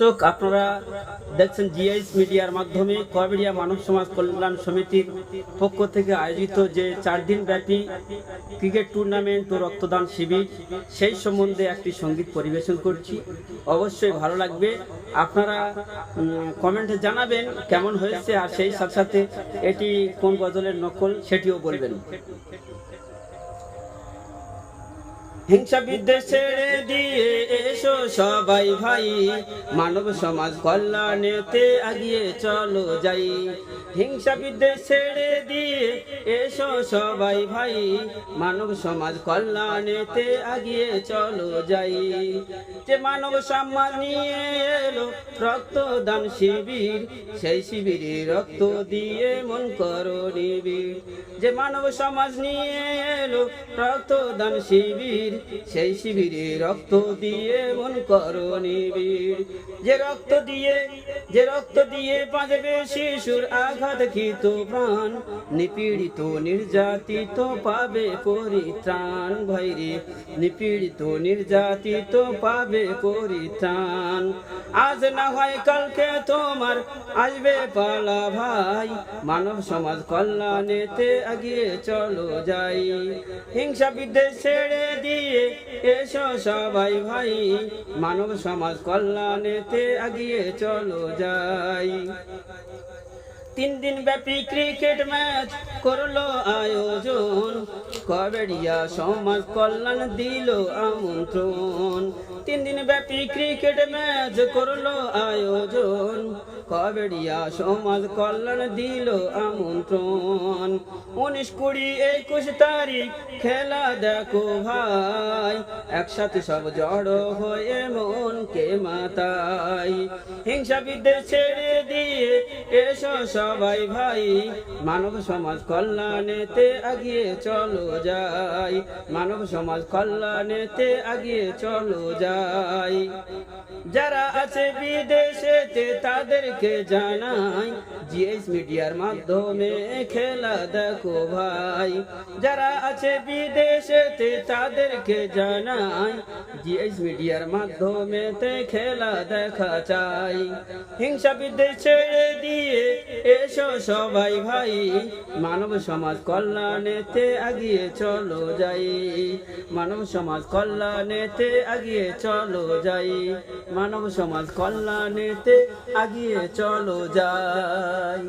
দর্শক, আপনারা দেখছেন জিআইএস মিডিয়ার মাধ্যমে কবেরিয়া মানব সমাজ কল্যাণ সমিতির পক্ষ থেকে আয়োজিত যে চার দিন ব্যাপী ক্রিকেট টুর্নামেন্ট ও রক্তদান শিবির, সেই সম্বন্ধে একটি সংগীত পরিবেশন করছি। অবশ্যই ভালো লাগবে। আপনারা কমেন্টে জানাবেন কেমন হয়েছে আর সেই সাথে সাথে এটি কোন গজলের নকল সেটিও বলবেন। হিংসা বিদ্বেষ ছেড়ে দিয়ে এসো সবাই ভাই। মানব সমাজ কল্যাণেতে আগিয়ে চলো যাই। হিংসা বিদ্বেষ ছেড়ে দিয়ে এসো সবাই ভাই। মানব সমাজ কল্যাণেতে আগিয়ে চলো যাই। যে মানব সমাজ নিয়ে এলো রক্তদান শিবির, সেই শিবিরে রক্ত দিয়ে মন করো নিবিড়। যে মানব সমাজ নিয়ে এলো রক্তদান শিবির সেই শিবিরে রক্ত দিয়ে মন করো নিবিড়। যে রক্ত দিয়ে, যে রক্ত দিয়ে বাঁচবে শিশুর আঘাত আঘাতকৃত প্রাণ, নিপীড়িত নির্যাতিত পাবে পরিত্রাণ। ভাইরে নিপীড়িত নির্যাতিত পাবে পরিত্রাণ। আজ না হয় কালকে তোমার আসবে পালা ভাই, মানব সমাজ কল্যাণেতে আগিয়ে চলো যাই। হিংসা বিদ্বেষ ছেড়ে দিয়ে এসো সবাই ভাই মানব সমাজ কল্যাণেতে আগিয়ে চলো যাই। তিন দিন ব্যাপী ক্রিকেট ম্যাচ করল আয়োজন। কবেড়িয়া সমাজ কল্যাণ দিল আমন্ত্রণ। তিন দিন ব্যাপী ক্রিকেট ম্যাচ করল আয়োজন। কবেড়িয়া সমাজ কল্যাণ দিল আমন্ত্রণ। উনিশ কুড়ি একুশ তারিখ খেলা দেখো ভাই। একসাথে সব জড়ো হয়ে মনকে মাতাই। হিংসা বিদ্বেষ ছেড়ে দিয়ে এসো সবাই ভাই। মানব সমাজ কল্যাণেতে আগিয়ে চলো যাই। মানব সমাজ কল্যাণেতে আগিয়ে চলো যাই। যারা আছে বিদেশেতে তাদেরকে জানাই, জিএস মিডিয়ার মাধ্যমে খেলা দেখো ভাই। যারা আছে বিদেশেতে তাদেরকে জানাই, জিএস মিডিয়ার মাধ্যমে খেলা দেখা চাই। হিংসা বিদ্বেষ ছেড়ে দিয়ে এসো সবাই ভাই। মানব সমাজ কল্যাণেতে আগিয়ে চলো যাই। মানব সমাজ কল্যাণেতে আগিয়ে চলো যাই। মানব সমাজ কল্যাণেতে আগিয়ে চলো যাই।